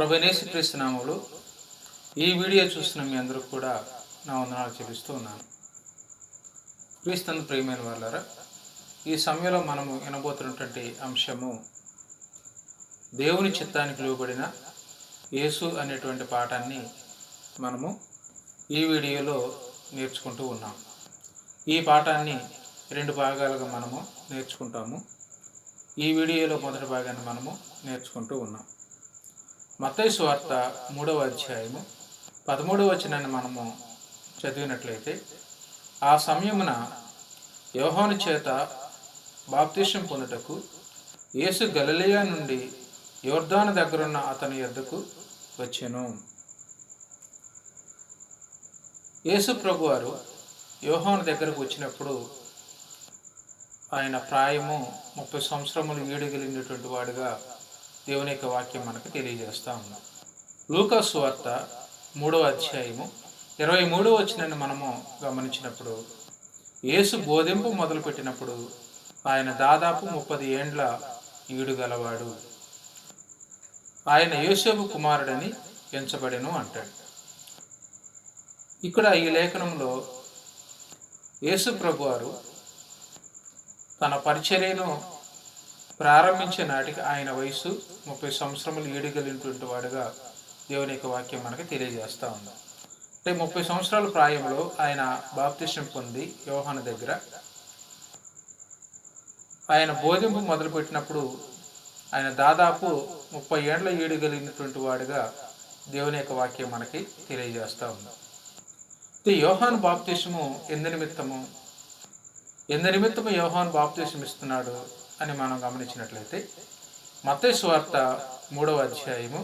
ప్రభనేసి క్రీస్తునాములు ఈ వీడియో చూస్తున్న మీ అందరూ కూడా నా వందనాలు చెల్లిస్తూ ఉన్నాను. క్రీస్తునందు ప్రియమైన వాళ్ళారా ఈ సమయంలో మనము వినబోతున్నటువంటి అంశము దేవుని చిత్తానికి లోబడిన యేసు అనేటువంటి పాఠాన్ని మనము ఈ వీడియోలో నేర్చుకుంటూ ఉన్నాం. ఈ పాఠాన్ని రెండు భాగాలుగా మనము నేర్చుకుంటాము. ఈ వీడియోలో మొదటి భాగాన్ని మనము నేర్చుకుంటూ ఉన్నాం. మత్తయి సువార్త మూడవ అధ్యాయము పదమూడవ వచనాన్ని మనము చదివినట్లయితే ఆ సమయమున యోహోను చేత బాప్తిష్యం పొందుటకు యేసు గలలియా నుండి యోర్ధాను దగ్గరున్న అతని యొద్దకు వచ్చెను. యేసు ప్రభువారు యోహాను దగ్గరకు వచ్చినప్పుడు ఆయన ప్రాయము ముప్పై సంవత్సరములు ఏడుగలిగినటువంటి వాడుగా దేవుని యొక్క వాక్యం మనకు తెలియజేస్తూ ఉంది లూకాసు వార్త మూడవ అధ్యాయము ఇరవై మూడవ వచ్చినని మనము గమనించినప్పుడు యేసు బోధింపు మొదలుపెట్టినప్పుడు ఆయన దాదాపు ముప్పది ఏండ్ల ఈడు గలవాడు. ఆయన యోసేపు కుమారుడని ఎంచబడెను అంటాడు. ఇక్కడ ఈ లేఖనంలో యేసు ప్రభు వారు తన పరిచర్యను ప్రారంభించే నాటికి ఆయన వయసు ముప్పై సంవత్సరములు ఏడుగలిగినటువంటి వాడుగా దేవుని యొక్క వాక్యం మనకి తెలియజేస్తూ ఉంది. అంటే ముప్పై సంవత్సరాల ప్రాయంలో ఆయన బాప్తిష్టం పొంది యోహాను దగ్గర ఆయన బోధింపు మొదలుపెట్టినప్పుడు ఆయన దాదాపు ముప్పై ఏండ్ల ఏడు కలిగినటువంటి వాడుగా దేవుని యొక్క వాక్యం మనకి తెలియజేస్తూ ఉంది. ఇది యోహాన్ బాప్తిషము ఎందు నిమిత్తము ఎందు నిమిత్తము యోహాన్ బాప్తిషం ఇస్తున్నాడు అని మనం గమనించినట్లయితే మత్తయి వార్త మూడవ అధ్యాయము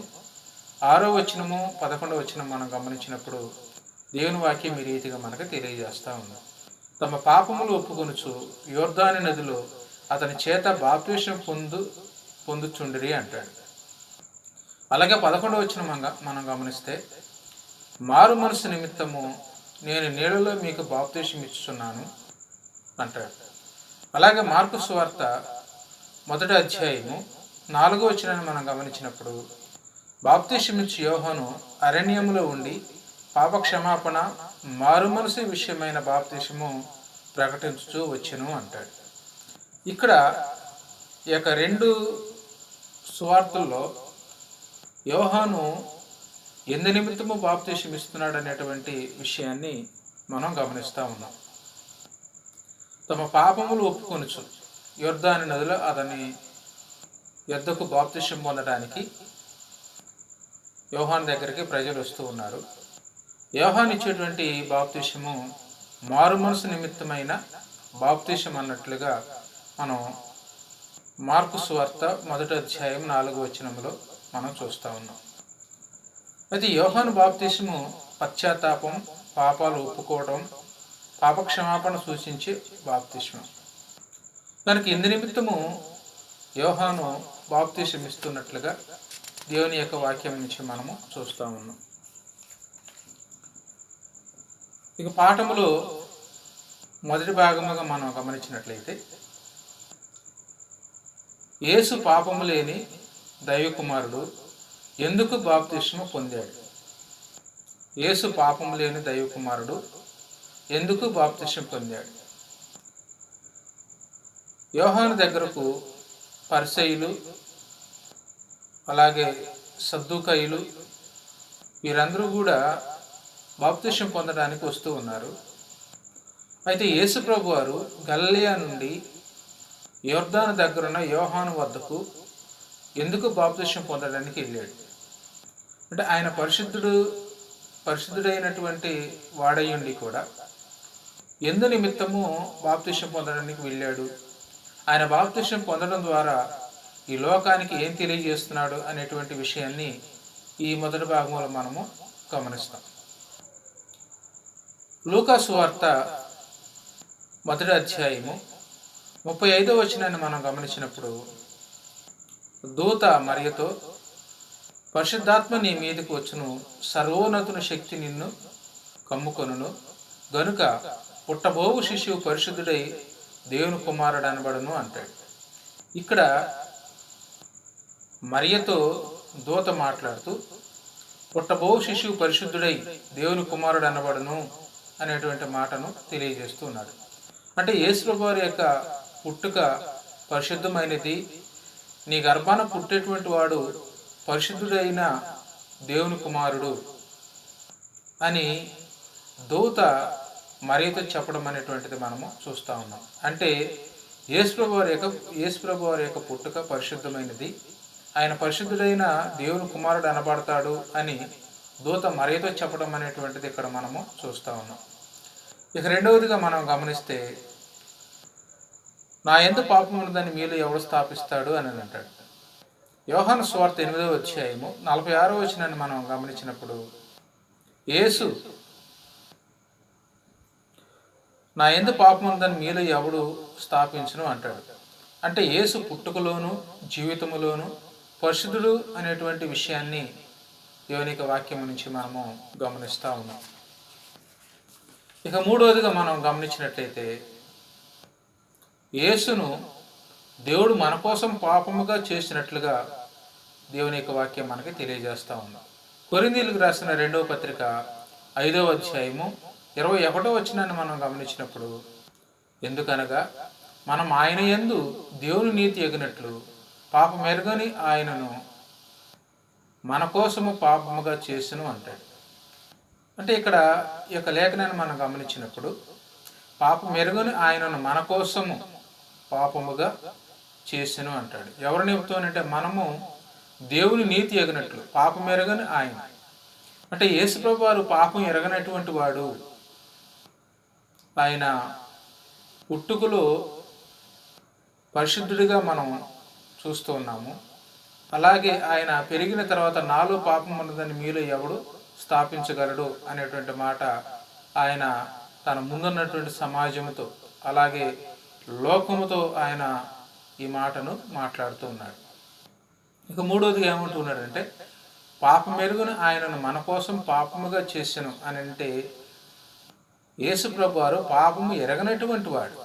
ఆరో వచనము పదకొండవ వచనం మనం గమనించినప్పుడు దేవుని వాక్యం ఈ రీతిగా మనకు తెలియజేస్తూ ఉంది. తమ పాపములు ఒప్పుకొనుచు యోర్ధాని నదిలో అతని చేత బాప్తిషం పొందు పొందుచుండిరి అంటాడు. అలాగే పదకొండవ వచ్చిన మనం గమనిస్తే మారు మనసు నిమిత్తము నేను నీళ్ళలో మీకు బాప్తీసం ఇస్తున్నాను అంటాడు. అలాగే మార్కు స్వార్త మొదటి అధ్యాయము నాలుగో వచనాన్ని మనం గమనించినప్పుడు బాప్తీసం యోహను అరణ్యములో ఉండి పాప క్షమాపణ మారు విషయమైన బాప్తీసము ప్రకటించుతూ వచ్చెను అంటాడు. ఇక్కడ ఈ యొక్క రెండు సువార్తల్లో యోహాను ఎందు నిమిత్తము బాప్తీషం ఇస్తున్నాడు అనేటువంటి విషయాన్ని మనం గమనిస్తూ ఉన్నాం. తమ పాపములు ఒప్పుకొనుచు యోర్దాని నదిలో అతని యుద్ధకు బాప్తిష్యం పొందడానికి యోహాన్ దగ్గరికి ప్రజలు వస్తూ ఉన్నారు. యోహాన్ ఇచ్చేటువంటి బాప్తిష్యము మారు మనసు నిమిత్తమైన బాప్తిష్యం అన్నట్లుగా మనం మార్కు స్వార్త మొదటి అధ్యాయం నాలుగు వచనంలో మనం చూస్తూ ఉన్నాం. అయితే యోహాను బాప్తిష్యము పశ్చాత్తాపం పాపాలు ఒప్పుకోవడం పాపక్షమాపణ సూచించే బాప్తిష్యం దానికి ఇందు నిమిత్తము యోహాను బాప్తిసం ఇస్తున్నట్లుగా దేవుని యొక్క వాక్యం నుంచి మనము చూస్తూ ఉన్నాం. ఇక పాఠములో మొదటి భాగముగా మనం గమనించినట్లయితే యేసు పాపము లేని దైవకుమారుడు ఎందుకు బాప్తిష్మ పొందాడు? యేసు పాపం లేని దైవకుమారుడు ఎందుకు బాప్తిష్మ పొందాడు? యోహాను దగ్గరకు పరిసయులు అలాగే సద్దుకయులు వీరందరూ కూడా బాప్తిష్యం పొందడానికి వస్తూ ఉన్నారు. అయితే యేసుప్రభు వారు గల్లియా నుండి యోర్ధాను దగ్గరున్న యోహాను వద్దకు ఎందుకు బాప్తిష్యం పొందడానికి వెళ్ళాడు? అంటే ఆయన పరిశుద్ధుడు పరిశుద్ధుడైనటువంటి వాడయ్యుండి కూడా ఎందు నిమిత్తము బాప్తిష్యం పొందడానికి వెళ్ళాడు? ఆయన బాప్తిష్యం పొందడం ద్వారా ఈ లోకానికి ఏం తెలియజేస్తున్నాడు అనేటువంటి విషయాన్ని ఈ మొదటి భాగంలో మనము గమనిస్తాం. లూకాసు వార్త మొదటి అధ్యాయము ముప్పై ఐదో వచనాన్ని మనం గమనించినప్పుడు దూత మరియతో పరిశుద్ధాత్మ నీ మీదకి వచ్చును సర్వోన్నతుని శక్తి నిన్ను కమ్ముకొనును. గనుక పుట్టబోవు శిశువు పరిశుద్ధుడై దేవుని కుమారుడు అనబడును అంటాడు. ఇక్కడ మరియతో దూత మాట్లాడుతూ పుట్టబో శిశువు పరిశుద్ధుడై దేవుని కుమారుడు అనబడును అనేటువంటి మాటను తెలియజేస్తున్నాడు అంటే యేసుప్రభువారి యొక్క పుట్టుక పరిశుద్ధమైనది. నీ గర్భాన పుట్టేటువంటి వాడు పరిశుద్ధుడైన దేవుని కుమారుడు అని దూత మరీతో చెప్పడం అనేటువంటిది మనము చూస్తూ ఉన్నాం. అంటే యేసుప్రభు వారి యొక్క యేసుప్రభు వారి యొక్క పుట్టుక పరిశుద్ధమైనది. ఆయన పరిశుద్ధుడైన దేవుని కుమారుడు అనబడతాడు అని దూత మరీతో చెప్పడం అనేటువంటిది ఇక్కడ మనము చూస్తూ ఉన్నాం. ఇక రెండవదిగా మనం గమనిస్తే నా ఎంత పాపం ఉన్నదని మీలో ఎవడు స్థాపిస్తాడు అని అంటాడు. యోహాను స్వార్థ ఎనిమిదో అధ్యాయము నలభై ఆరో వచ్చినని మనం గమనించినప్పుడు యేసు నా ఎందు పాపం ఉందని మీలో ఎవడు స్థాపించును అంటాడు. అంటే యేసు పుట్టుకలోను జీవితములోను పరిశుద్ధుడు అనేటువంటి విషయాన్ని యోనిక వాక్యం నుంచి మనము గమనిస్తూ ఉన్నాం. ఇక మూడవదిగా మనం గమనించినట్లయితే యేసును దేవుడు మన కోసం పాపముగా చేసినట్లుగా దేవుని యొక్క వాక్యం మనకి తెలియజేస్తూ ఉన్నాం కొరిందీలకు రాసిన రెండవ పత్రిక ఐదవ అధ్యాయము ఇరవై ఒకటో వచ్చినాన్ని మనం గమనించినప్పుడు ఎందుకనగా మనం ఆయన యందు దేవుని నీతి ఎగినట్లు పాప మెరుగని ఆయనను మన కోసము పాపముగా చేసును అంటాడు. అంటే ఇక్కడ ఈ యొక్క లేఖనాన్ని మనం గమనించినప్పుడు పాప మెరుగుని ఆయనను మన కోసము పాపముగా చేసెను అంటాడు. ఎవరిని నిపుతానంటే మనము దేవుని నీతి ఎగినట్లు పాపం ఎరగని ఆయన. అంటే యేసుప్రభు వారు పాపం ఎరగనటువంటి వాడు ఆయన పుట్టుకలో పరిశుద్ధుడిగా మనం చూస్తూ ఉన్నాము. అలాగే ఆయన పెరిగిన తర్వాత నాలో పాపం ఉన్నదని మీలో ఎవడు స్థాపించగలడు అనేటువంటి మాట ఆయన తన ముందున్నటువంటి సమాజంతో అలాగే లోకముతో ఆయన ఈ మాటను మాట్లాడుతూ ఉన్నాడు. ఇక మూడోదిగా ఏమంటున్నాడంటే పాపం మెరుగును ఆయనను మన కోసం పాపముగా చేశాను అని అంటే యేసుప్రభు వారు పాపము ఎరగనటువంటి వాడు.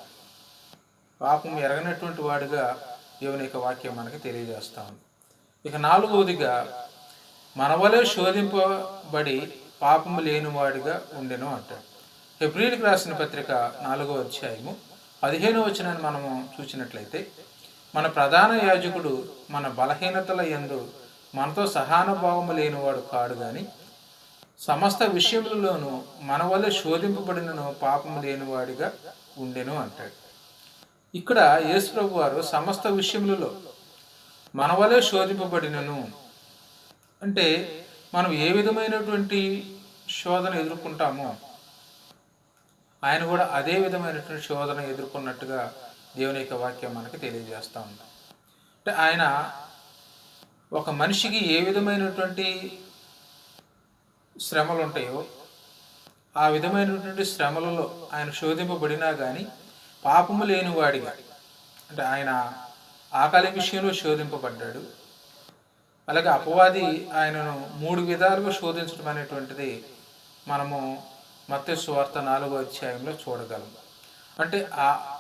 పాపం ఎరగనటువంటి వాడుగా దేవుని యొక్క వాక్యం మనకి తెలియజేస్తా ఉంది. ఇక నాలుగవదిగా మనవలే శోధింపబడి పాపము లేనివాడిగా ఉండెను అంటాడు. ఫిబ్రిల్కి రాసిన పత్రిక నాలుగో అధ్యాయము పదిహేను వచనాన్ని మనము చూసినట్లయితే మన ప్రధాన యాజకుడు మన బలహీనతల ఎందు మనతో సహానుభావము లేనివాడు కాడు కానీ సమస్త విషయములలోనూ మన వల్ల శోధింపబడినను పాపం లేనివాడిగా ఉండెను అంటాడు. ఇక్కడ యేసుప్రభు వారు సమస్త విషయములలో మన వల్లే శోధింపబడినను అంటే మనం ఏ విధమైనటువంటి శోధన ఎదుర్కొంటామో ఆయన కూడా అదే విధమైనటువంటి శోధన ఎదుర్కొన్నట్టుగా దేవుని యొక్క వాక్యం మనకి తెలియజేస్తూ ఉంది. అంటే ఆయన ఒక మనిషికి ఏ విధమైనటువంటి శ్రమలు ఉంటాయో ఆ విధమైనటువంటి శ్రమలలో ఆయన శోధింపబడినా కానీ పాపము లేనివాడిగా అంటే ఆయన ఆకలి విషయంలో శోధింపబడ్డాడు. అలాగే అపవాది ఆయనను మూడు విధాలుగా శోధించడం అనేటువంటిది మనము మత్స్య స్వార్థ నాలుగో అధ్యాయంలో చూడగలం. అంటే ఆ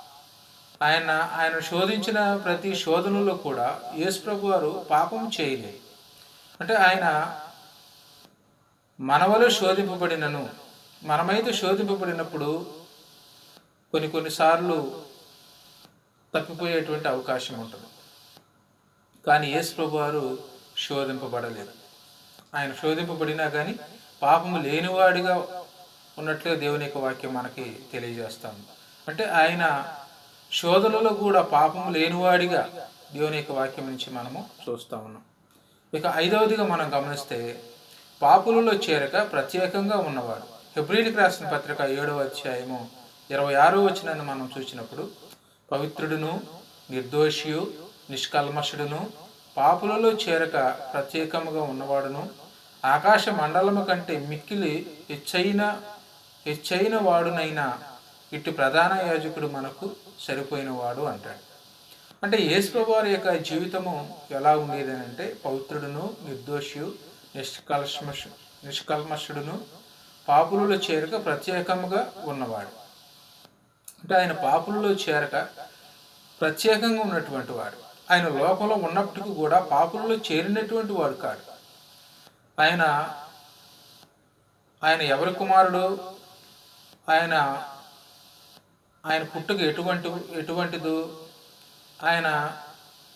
ఆయన ఆయన శోధించిన ప్రతి శోధనలో కూడా యేసుప్రభు వారు పాపం చేయలేదు. అంటే ఆయన మనవలో శోధింపబడినను. మనమైతే శోధింపబడినప్పుడు కొన్ని కొన్నిసార్లు తప్పిపోయేటువంటి అవకాశం ఉంటుంది. కానీ యేసు ప్రభు వారు శోధింపబడలేదు. ఆయన శోధింపబడినా కానీ పాపము లేనివాడిగా ఉన్నట్లుగా దేవుని యొక్క వాక్యం మనకి తెలియజేస్తాము అంటే ఆయన శోధనలో కూడా పాపము లేనివాడిగా దేవుని యొక్క వాక్యం నుంచి మనము చూస్తూ ఉన్నాం. ఇక ఐదవదిగా మనం గమనిస్తే పాపులలో చేరక ప్రత్యేకంగా ఉన్నవాడు. హెబ్రిలికి రాసిన పత్రిక ఏడవ అధ్యాయము ఇరవై ఆరో వచ్చినాన్ని మనం చూసినప్పుడు పవిత్రుడును నిర్దోషియు నిష్కల్మషుడును పాపులలో చేరక ప్రత్యేకముగా ఉన్నవాడును ఆకాశ మండలము కంటే మిక్కిలి హెచ్చైన హెచ్చైన వాడునైనా ఇటు ప్రధాన యాజకుడు మనకు సరిపోయినవాడు అంటాడు. అంటే యేసుప్రభు వారి యొక్క జీవితము ఎలా ఉండేదని అంటే పవిత్రుడును నిర్దోషియు నిష్కల్మష నిష్కల్మషుడును పాపులలో చేరక ప్రత్యేకముగా ఉన్నవాడు. అంటే ఆయన పాపులలో చేరక ప్రత్యేకంగా ఉన్నటువంటి వాడు. ఆయన లోకంలో ఉన్నప్పటికీ కూడా పాపులలో చేరినటువంటి వాడు కాడు. ఆయన ఆయన ఎవరి కుమారుడు? ఆయన ఆయన పుట్టుక ఎటువంటి ఎటువంటిదో? ఆయన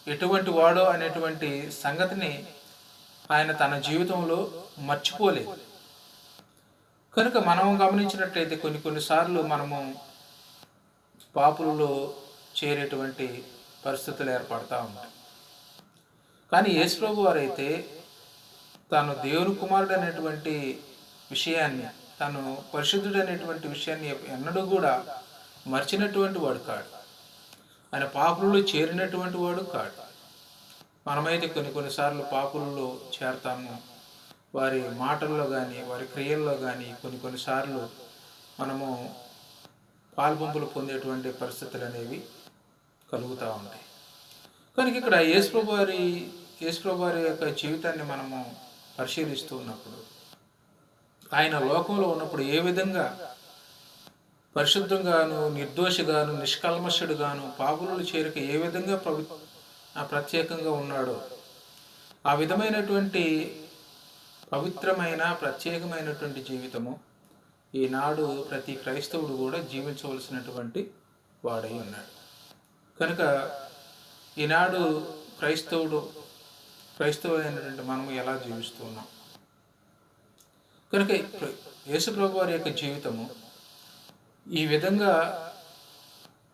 ఎటువంటి వాడో అనేటువంటి సంగతిని ఆయన తన జీవితంలో మర్చిపోలేదు. కనుక మనం గమనించినట్లయితే కొన్ని కొన్నిసార్లు మనము పాపులలో చేరేటువంటి పరిస్థితులు ఏర్పడతా ఉంటాయి. కానీ యేసుప్రభు వారైతే తాను దేవుని కుమారుడు అనేటువంటి విషయాన్ని తను పరిశుద్ధుడు అనేటువంటి విషయాన్ని ఎన్నడూ కూడా మర్చినటువంటి వాడు కాడు. ఆయన పాపులలో చేరినటువంటి వాడు కాడు. మనమైతే కొన్ని కొన్నిసార్లు పాపుల్లో చేరతాము. వారి మాటల్లో కానీ వారి క్రియల్లో కానీ కొన్ని కొన్నిసార్లు మనము పాల్పంపులు పొందేటువంటి పరిస్థితులు అనేవి కలుగుతూ ఉంటాయి. కనుక ఇక్కడ యేసుప్రభు వారి యేసుప్రభు వారి యొక్క జీవితాన్ని మనము పరిశీలిస్తూ ఉన్నప్పుడు ఆయన లోకంలో ఉన్నప్పుడు ఏ విధంగా పరిశుద్ధంగాను నిర్దోషిగాను నిష్కల్మషుడుగాను పాపులు చేరిక ఏ విధంగా పవి ప్రత్యేకంగా ఉన్నాడో. ఆ విధమైనటువంటి పవిత్రమైన ప్రత్యేకమైనటువంటి జీవితము ఈనాడు ప్రతి క్రైస్తవుడు కూడా జీవించవలసినటువంటి వాడై ఉన్నాడు. కనుక ఈనాడు క్రైస్తవుడు క్రైస్తవులైనటువంటి మనము ఎలా జీవిస్తున్నాం కనుక యేసుప్రభు వారి యొక్క జీవితము ఈ విధంగా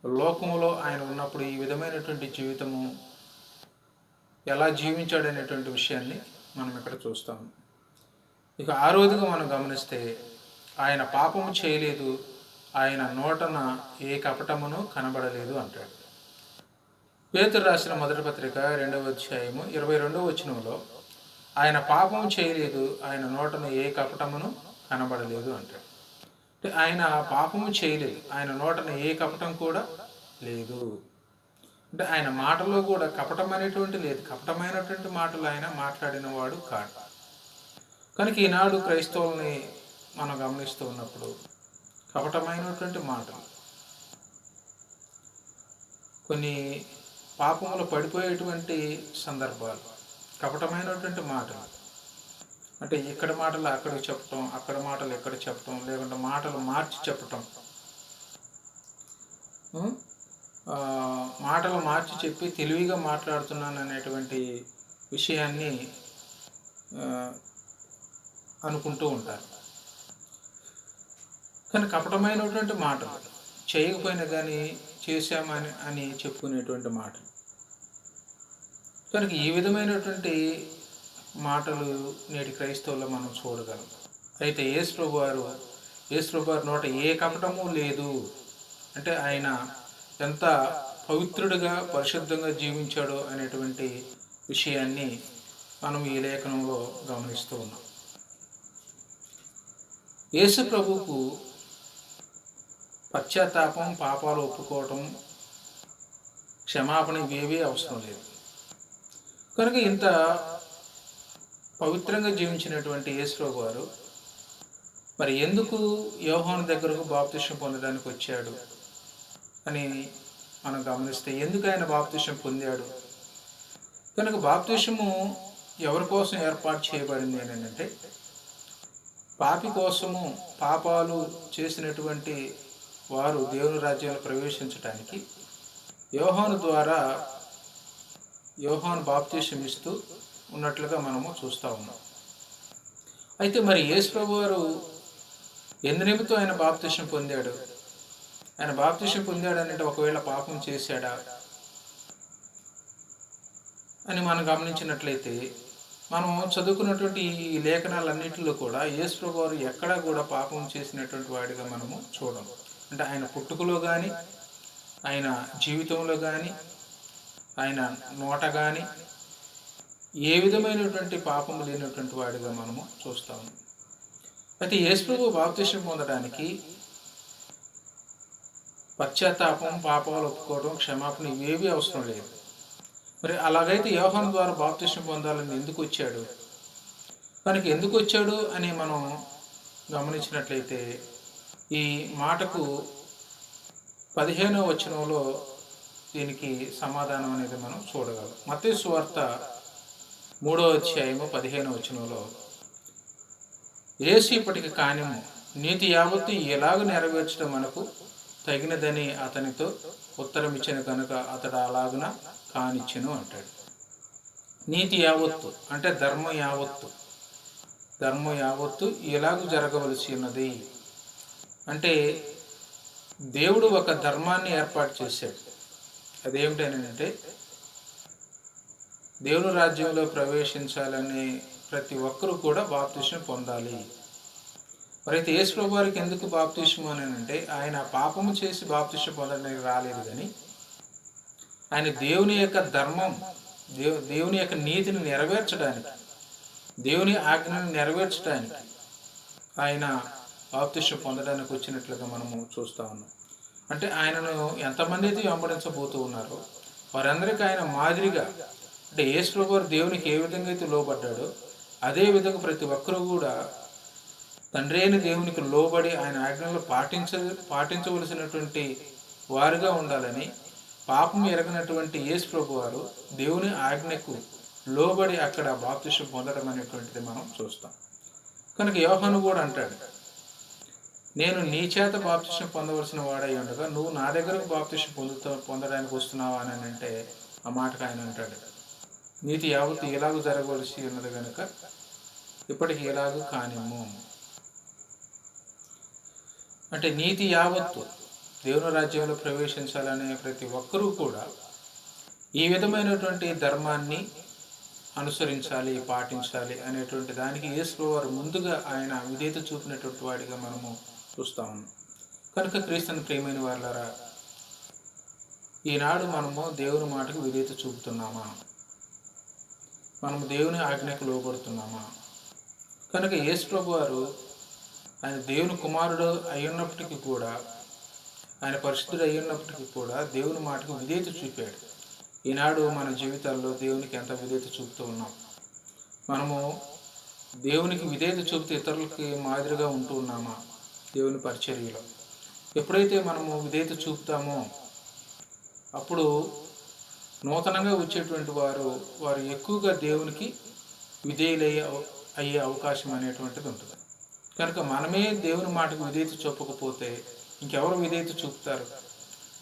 లోకంలో ఆయన ఉన్నప్పుడు ఈ విధమైనటువంటి జీవితము ఎలా జీవించాడనేటువంటి విషయాన్ని మనం ఇక్కడ చూస్తాము ఇక ఆ రోజుగా మనం గమనిస్తే ఆయన పాపము చేయలేదు ఆయన నోటన ఏ కపటమును కనబడలేదు అంటాడు. పేతురు రాసిన మొదటి పత్రిక రెండవ అధ్యాయము ఇరవై రెండవ వచనంలో ఆయన పాపం చేయలేదు ఆయన నోటను ఏ కపటమును కనబడలేదు అంటాడు. అంటే ఆయన పాపము చేయలేదు ఆయన నోటన ఏ కపటం కూడా లేదు. అంటే ఆయన మాటలో కూడా కపటం అనేటువంటి లేదు. కపటమైనటువంటి మాటలు ఆయన మాట్లాడిన వాడు కాడు. కనుక ఈనాడు క్రైస్తవుల్ని మనం గమనిస్తూ ఉన్నప్పుడు కపటమైనటువంటి మాటలు కొన్ని పాపములు పడిపోయేటువంటి సందర్భాలు కపటమైనటువంటి మాటలు. అంటే ఇక్కడ మాటలు అక్కడ చెప్పటం అక్కడ మాటలు ఎక్కడ చెప్పటం లేకుంటే మాటలు మార్చి చెప్పటం. మాటలు మార్చి చెప్పి తెలివిగా మాట్లాడుతున్నాను అనేటువంటి విషయాన్ని అనుకుంటూ ఉంటారు. కానీ కపటమైనటువంటి మాటలు చేయకపోయినా కానీ చేశామని అని చెప్పుకునేటువంటి మాటలు. కనుక ఈ విధమైనటువంటి మాటలు నేటి క్రైస్తవుల్లో మనం చూడగలం. అయితే యేసు వారు యేసు వారి నోట ఏ కపటము లేదు. అంటే ఆయన ఎంత పవిత్రుడిగా పరిశుద్ధంగా జీవించాడో అనేటువంటి విషయాన్ని మనం ఈ లేఖనంలో గమనిస్తూ ఉన్నాం. యేసు ప్రభుకు పశ్చాత్తాపం పాపాలు ఒప్పుకోవటం క్షమాపణ ఇవేవీ అవసరం లేదు. కనుక ఇంత పవిత్రంగా జీవించినటువంటి యేసురావు గారు మరి ఎందుకు యోహాను దగ్గరకు బాప్తిష్యం పొందడానికి వచ్చాడు? అని మనం గమనిస్తే ఎందుకు ఆయన బాప్తిష్యం పొందాడు? కనుక బాప్తిష్యము ఎవరి కోసం ఏర్పాటు చేయబడింది అని అంటే పాపి కోసము పాపాలు చేసినటువంటి వారు దేవుని రాజ్యంలో ప్రవేశించడానికి యోహాను ద్వారా యోహాను బాప్తిష్యం ఇస్తూ ఉన్నట్లుగా మనము చూస్తూ ఉన్నాం. అయితే మరి యేసు ప్రభు వారు ఎందు నిమిత్తం ఆయన బాప్తిష్యం పొందాడు? ఆయన బాప్తిష పొందాడు అంటే ఒకవేళ పాపం చేశాడా అని మనం గమనించినట్లయితే మనం చదువుకున్నటువంటి ఈ లేఖనాలన్నింటిలో కూడా యేసు వారు ఎక్కడా కూడా పాపం చేసినటువంటి వాడిగా మనము చూడము. అంటే ఆయన పుట్టుకలో కానీ ఆయన జీవితంలో కానీ ఆయన నోట కానీ ఏ విధమైనటువంటి పాపము లేనటువంటి వాడిగా మనము చూస్తాము. అయితే యేసుప్రభు బాప్తిష్టం పొందడానికి పశ్చాత్తాపం పాపాలు ఒప్పుకోవడం క్షమాపణ ఇవేవి అవసరం లేదు. మరి అలాగైతే యోహన్ ద్వారా బాప్తిష్టం పొందాలని ఎందుకు వచ్చాడు? మనకి ఎందుకు వచ్చాడు అని మనం గమనించినట్లయితే ఈ మాటకు పదిహేనవ వచనంలో దీనికి సమాధానం అనేది మనం చూడగలం. మతే సువార్త మూడో అధ్యాయము పదిహేనో వచనంలో ఏసు ఇప్పటికి కానిము నీతి యావత్తు ఎలాగ నెరవేర్చడం మనకు తగినదని అతనితో ఉత్తరం ఇచ్చిన కనుక అతడు అలాగున? కానిచ్చెను అంటాడు. నీతి యావత్తు అంటే ధర్మం యావత్తు. ధర్మం యావత్తు ఎలాగ జరగవలసి ఉన్నది. అంటే దేవుడు ఒక ధర్మాన్ని ఏర్పాటు చేశాడు. అదేమిటనంటే దేవుని రాజ్యంలో ప్రవేశించాలని ప్రతి ఒక్కరూ కూడా బాప్తిష్యం పొందాలి. మరి అయితే యేసు ప్రభు వారికి ఎందుకు బాప్తిష్యం అని అంటే ఆయన పాపము చేసి బాప్తిష్యం పొందడానికి రాలేదు కానీ ఆయన దేవుని యొక్క ధర్మం దేవు దేవుని యొక్క నీతిని నెరవేర్చడానికి దేవుని ఆజ్ఞను నెరవేర్చడానికి ఆయన బాప్తిష్యం పొందడానికి వచ్చినట్లుగా మనము చూస్తా ఉన్నాం. అంటే ఆయనను ఎంతమంది అయితే వెంబడించబోతూ ఉన్నారో వారందరికీ ఆయన మాదిరిగా అంటే యేసు ప్రభు వారు దేవునికి ఏ విధంగా అయితే లోబడ్డాడో అదే విధంగా ప్రతి ఒక్కరూ కూడా తండ్రి అయిన దేవునికి లోబడి ఆయన ఆజ్ఞలు పాటించ పాటించవలసినటువంటి వారుగా ఉండాలని పాపం ఎరగనటువంటి యేసు ప్రభు వారు దేవుని ఆజ్ఞకు లోబడి అక్కడ బాప్తిష్యం పొందడం అనేటువంటిది మనం చూస్తాం. కనుక యోహను కూడా అంటాడు నేను నీ చేత బాప్తిష్యం పొందవలసిన వాడై ఉండగా నువ్వు నా దగ్గరకు బాప్తిష్యం పొందుతా పొందడానికి వస్తున్నావా అని అంటే ఆ మాటకు ఆయన అంటాడు నీతి యావత్తు ఎలాగూ జరగవలసి ఉన్నది కనుక ఇప్పటికి ఎలాగూ కానిమ్ము. అంటే నీతి యావత్తు దేవుని రాజ్యంలో ప్రవేశించాలనే ప్రతి ఒక్కరూ కూడా ఈ విధమైనటువంటి ధర్మాన్ని అనుసరించాలి పాటించాలి అనేటువంటి దానికి యేసు వారు ముందుగా ఆయన విధేత చూపినటువంటి వాడిగా మనము చూస్తా ఉన్నాం. కనుక క్రీస్తుని ప్రేమైన వాళ్ళరా ఈనాడు మనము దేవుని మాటకు విధేత చూపుతున్నామా? మనము దేవుని ఆజ్ఞకు లోబడుతున్నామా? కనుక యేసు ప్రభు వారు ఆయన దేవుని కుమారుడు అయ్యున్నప్పటికీ కూడా ఆయన పరిశుద్ధుడు అయ్యున్నప్పటికీ కూడా దేవుని మాటకు విధేయత చూపాడు. ఈనాడు మన జీవితాల్లో దేవునికి ఎంత విధేయత చూపుతూ ఉన్నాం? మనము దేవునికి విధేయత చూపితే ఇతరులకి మాదిరిగా ఉంటూ ఉన్నామా? దేవుని పరిచర్యలో. ఎప్పుడైతే మనము విధేయత చూపుతామో అప్పుడు నూతనంగా వచ్చేటువంటి వారు వారు ఎక్కువగా దేవునికి విధేయులయ్యే అవ- అయ్యే అవకాశం అనేటువంటిది ఉంటుంది. కనుక మనమే దేవుని మాటకు విధేయత చూపకపోతే ఇంకెవరు విధేయత చూపుతారు?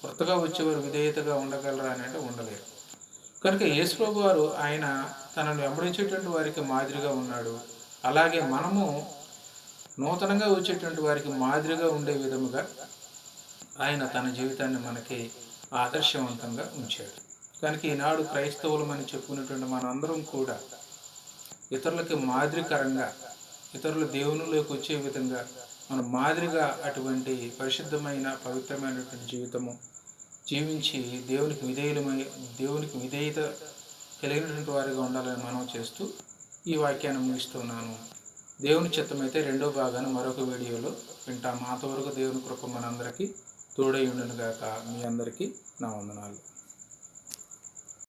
కొత్తగా వచ్చేవారు విధేయతగా ఉండగలరా అని అంటే ఉండలేరు. కనుక యేసుప్రభు వారు ఆయన తనను వెంబడించేటువంటి వారికి మాదిరిగా ఉన్నాడు. అలాగే మనము నూతనంగా వచ్చేటువంటి వారికి మాదిరిగా ఉండే విధముగా ఆయన తన జీవితాన్ని మనకి ఆదర్శవంతంగా ఉంచాడు. కనుక ఈనాడు క్రైస్తవులమని చెప్పుకునేటువంటి మనందరం కూడా ఇతరులకి మాదిరికరంగా ఇతరులు దేవునిలోకి వచ్చే విధంగా మన మాదిరిగా అటువంటి పరిశుద్ధమైన పవిత్రమైనటువంటి జీవితము జీవించి దేవునికి విధేయులమై దేవునికి విధేయత కలిగినటువంటి వారిగా ఉండాలని మనం చేస్తూ ఈ వాక్యాన్ని ముగిస్తున్నాను. దేవుని చిత్తమైతే రెండో భాగాన్ని మరొక వీడియోలో వింటాం. అంతవరకు దేవుని కృప మనందరికీ తోడై ఉండను గాక మీ అందరికీ నా వందనాలు.